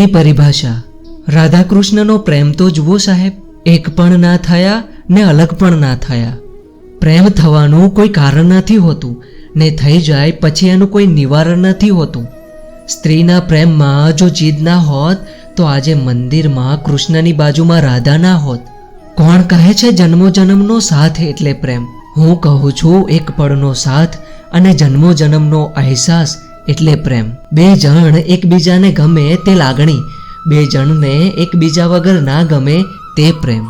પ્રેમની પરિભાષા. રાધાકૃષ્ણનો પ્રેમ તો જુઓ સાહેબ, એક પણ ના થયા ને અલગ પણ ના થયા. પ્રેમ થવાનું કોઈ કારણ નથી હોતું, ને થઈ જાય પછી એનું કોઈ નિવારણ નથી હોતું. સ્ત્રીના પ્રેમમાં જો જીદ ના હોત, તો આજે મંદિરમાં કૃષ્ણની બાજુમાં રાધા ના હોત. કોણ કહે છે જન્મો જન્મનો સાથ એટલે પ્રેમ? હું કહું છું એક પળનો સાથ અને જન્મો જન્મનો અહેસાસ એટલે પ્રેમ. બે જણ એકબીજાને ગમે તે લાગણી. બે જણને એકબીજા વગર ના ગમે તે પ્રેમ.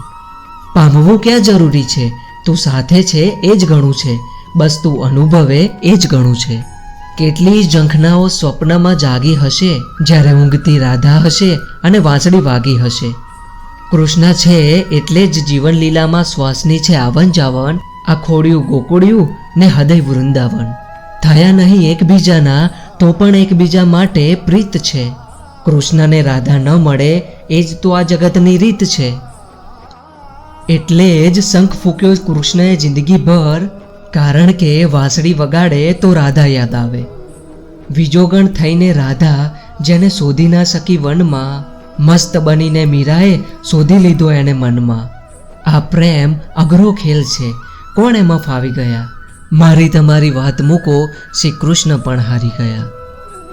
પામવું ક્યાં જરૂરી છે? તું સાથે છે એ જ ઘણું છે. બસ તું અનુભવે એ જ ઘણું છે. કેટલી ઝંખનાઓ સ્વપ્નમાં જાગી હશે જ્યારે ઊંઘતી રાધા હશે અને વાંસળી વાગી હશે. કૃષ્ણ છે એટલે જ જીવનલીલામાં શ્વાસની છે આવન જાવન આ ખોડિયું ગોકુળિયું ને હૃદય વૃંદાવન. થયા નહીં એકબીજાના, તો પણ એકબીજા માટે પ્રીત છે. કૃષ્ણને રાધા ન મળે, એ જ તો આ જગતની રીત છે. એટલે જ શંખ ફૂક્યો કૃષ્ણએ જિંદગીભર, કારણ કે વાંસળી વગાડે તો રાધા યાદ આવે. વિજોગણ થઈને રાધા જેને શોધી ના શકી વનમાં, મસ્ત બનીને મીરાએ શોધી લીધો એને મનમાં. આ પ્રેમ અઘરો ખેલ છે. કોણ એમાં ફાવી ગયા? મારી તમારી વાત મૂકો શ્રી કૃષ્ણ પણ હારી ગયા.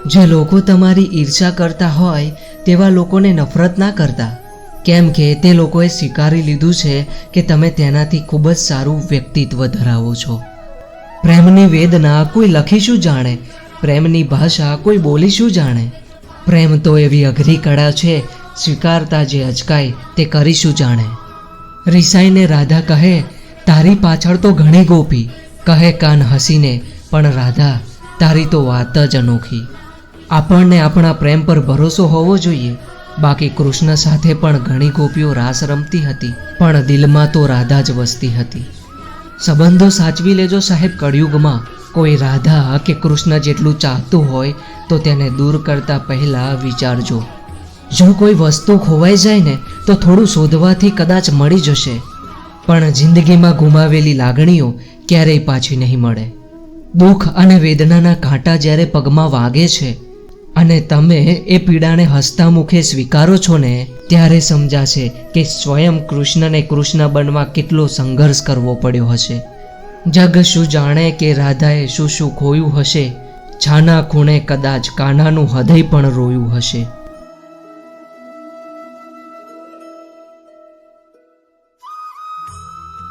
જે લોકો તમારી ઈર્ષા કરતા હોય, તેવા લોકોને નફરત ના કરતા. કેમ કે તે લોકોએ સ્વીકારી લીધું છે કે તમે તેનાથી ખૂબ જ સારું વ્યક્તિત્વ ધરાવો છો. પ્રેમની વેદના કોઈ લખી શું જાણે? પ્રેમની ભાષા કોઈ બોલી શું જાણે? પ્રેમ તો એવી અઘરી કળા છે, સ્વીકારતા જે અચકાય તે કરી શું જાણે? રિસાઈને રાધા કહે, તારી પાછળ તો ઘણી ગોપી. કહે કાન હસીને, પણ રાધા, તારી તો વાત જ અનોખી. આપણને આપણા પ્રેમ પર ભરોસો હોવો જોઈએ. બાકી કૃષ્ણ સાથે પણ ઘણી ગોપીઓ રાસ રમતી હતી, પણ દિલમાં તો રાધા જ વસતી હતી. સંબંધો સાચવી લેજો સાહેબ કળિયુગમાં. કોઈ રાધા કે કૃષ્ણ જેટલું ચાહતું હોય, તો તેને દૂર કરતા પહેલાં વિચારજો. જો કોઈ વસ્તુ ખોવાઈ જાય ને, તો થોડું શોધવાથી કદાચ મળી જશે. પણ જિંદગીમાં ગુમાવેલી લાગણીઓ ક્યારેય પાછી નહીં મળે. દુઃખ અને વેદનાના કાંટા જ્યારે પગમાં વાગે છે અને તમે એ પીડાને હસતા મુખે સ્વીકારો છો ને, ત્યારે સમજાશે કે સ્વયં કૃષ્ણને કૃષ્ણ બનવા કેટલો સંઘર્ષ કરવો પડ્યો હશે. જગ શું જાણે કે રાધાએ શું શું ખોયું હશે. છાના ખૂણે કદાચ કાનાનું હૃદય પણ રોયું હશે.